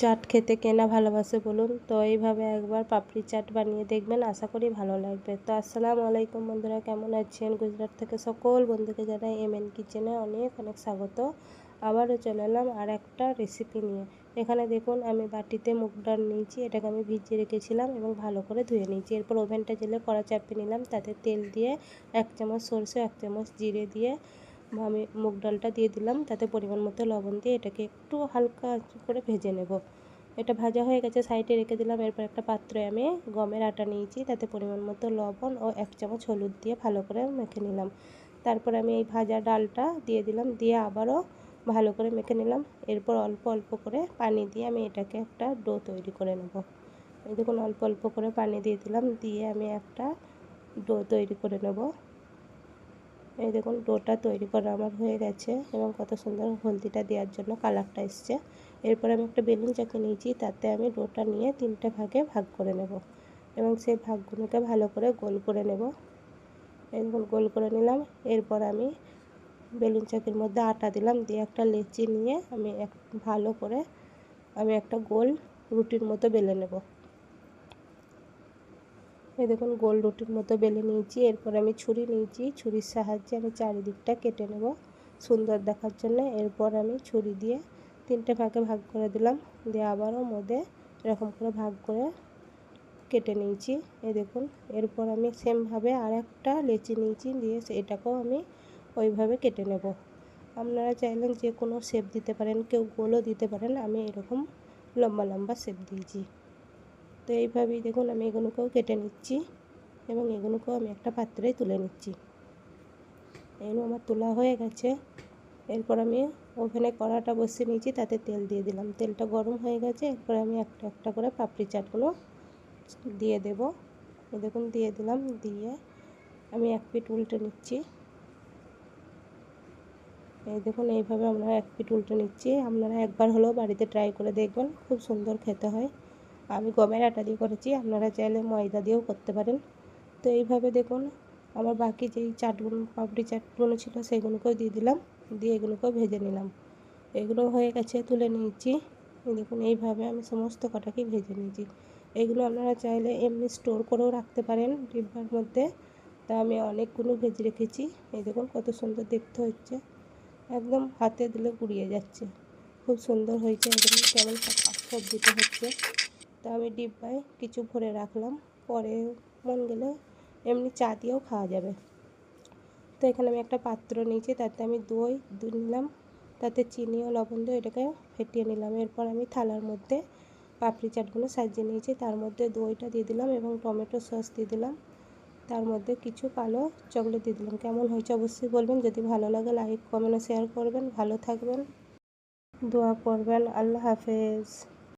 চাট খেতে কেনা ভালোবাসে বলুন। তো এইভাবে একবার পাপড়ি চাট বানিয়ে দেখবেন, আশা করি ভালো লাগবে। তো আসসালামু আলাইকুম বন্ধুরা, কেমন আছেন? গুজরাট থেকে সকল বন্ধুকে জানাই এম এন কিচেনে অনেক অনেক স্বাগত। আবারও চলে এলাম আর একটা রেসিপি নিয়ে। এখানে দেখুন, আমি বাটিতে মুগ ডাল নিয়েছি, এটাকে আমি ভিজিয়ে রেখেছিলাম এবং ভালো করে ধুয়ে নিয়েছি। এরপর ওভেনটা জেলে কড়া চাপিয়ে নিলাম, তাতে তেল দিয়ে এক চামচ সরষে, এক চামচ জিরে দিয়ে আমি মুগ ডালটা দিয়ে দিলাম, তাতে পরিমাণ মতো লবণ দিয়ে এটাকে একটু হালকা করে ভেজে নেব। এটা ভাজা হয়ে গেছে, সাইডে রেখে দিলাম। এরপর একটা পাত্রে আমি গমের আটা নিয়েছি, তাতে পরিমাণ মতো লবণ ও এক চামচ হলুদ দিয়ে ভালো করে মেখে নিলাম। তারপর আমি এই ভাজা ডালটা দিয়ে দিলাম, দিয়ে আবারও ভালো করে মেখে নিলাম। এরপর অল্প অল্প করে পানি দিয়ে আমি এটাকে একটা ডো তৈরি করে নেব। এই দেখুন, অল্প অল্প করে পানি দিয়ে দিলাম, দিয়ে আমি একটা ডো তৈরি করে নেব। এই দেখুন ডোটা তৈরি করা আমার হয়ে গেছে এবং কত সুন্দর হলদিটা দেওয়ার জন্য কালারটা এসছে। এরপর আমি একটা বেলুন চাকি নিয়েছি, তাতে আমি ডোটা নিয়ে তিনটে ভাগে ভাগ করে নেব এবং সেই ভাগগুলোকে ভালো করে গোল করে নেব। এরকম গোল করে নিলাম। এরপর আমি বেলুন চাকির মধ্যে আটা দিলাম, দিয়ে একটা লেচি নিয়ে আমি এক, ভালো করে আমি একটা গোল রুটির মতো বেলে নেব। এই দেখুন, গোল রুটির মতো বেলে নিয়েছি। এরপর আমি ছুরি নিয়েছি। ছুরির সাহায্যে আমি চারিদিকটা কেটে নেব সুন্দর দেখার জন্য। এরপর আমি ছুরি দিয়ে তিনটে ভাগে ভাগ করে দিলাম। দিয়ে আবারও মধ্যে এরকম করে ভাগ করে কেটে নিয়েছি। এই দেখুন, এরপর আমি সেমভাবে আর একটা লেচি নিয়েছি। দিয়ে এটাকেও আমি ওইভাবে কেটে নেব। আপনারা চাইলেন যে কোনো শেপ দিতে পারেন, কেউ গোলও দিতে পারেন। আমি এরকম লম্বা লম্বা শেপ দিয়েছি। তো এইভাবেই দেখুন আমি এগুলোকেও কেটে নিচ্ছি এবং এগুলোকেও আমি একটা পাত্রে তুলে নিচ্ছি। এগুলো আমার তোলা হয়ে গেছে। এরপর আমি ওভেনে কড়াটা বসিয়ে নিয়েছি, তাতে তেল দিয়ে দিলাম। তেলটা গরম হয়ে গেছে, এরপর আমি একটা একটা করে পাপড়ি চাটগুলো দিয়ে দেব। দেখুন, দিয়ে দিলাম, দিয়ে আমি এক পিট উল্টে নিচ্ছি। এই দেখুন, এইভাবে আমরা এক পিট উল্টে নিচ্ছি। আপনারা একবার হলেও বাড়িতে ট্রাই করে দেখবেন, খুব সুন্দর খেতে হয়। আমি গমের আটা দিয়ে করেছি, আপনারা চাইলে ময়দা দিয়েও করতে পারেন। তো এইভাবে দেখুন, আমার বাকি যেই চাটগুলো, পাপড়ি চাটগুলো ছিল সেগুলোকেও দিয়ে দিলাম, দিয়ে এগুলোকেও ভেজে নিলাম। এগুলো হয়ে গেছে, তুলে নিয়েছি। দেখুন, এইভাবে আমি সমস্ত কটাকেই ভেজে নিয়েছি। এগুলো আপনারা চাইলে এমনি স্টোর করেও রাখতে পারেন ডিব্বার মধ্যে। তা আমি অনেকগুলো ভেজে রেখেছি। এই দেখুন, কত সুন্দর দেখতে হচ্ছে। একদম হাতে দিলে গুড়িয়ে যাচ্ছে। খুব সুন্দর হয়েছে, একদম কেমন সব সবজিটা হচ্ছে। তা আমি ডিব্বায় কিছু ভরে রাখলাম। পরে মন গেলে এমনি চা দিয়েও খাওয়া যাবে। তো এখানে আমি একটা পাত্র নিয়েছি, তাতে আমি দই নিলাম। তাতে চিনি ও লবণ দিয়ে এটাকে ফেটিয়ে নিলাম। এরপর আমি থালার মধ্যে পাপড়ি চাটগুলো সাজিয়ে নিয়েছি। তার মধ্যে দইটা দিয়ে দিলাম এবং টমেটো সস দিয়ে দিলাম। তার মধ্যে কিছু কালো চকলেট দিয়ে দিলাম। কেমন হয়েছে অবশ্যই বলবেন। যদি ভালো লাগে, লাইক, কমেন্ট শেয়ার করবেন। ভালো থাকবেন। দোয়া করবেন। আল্লাহ হাফেজ।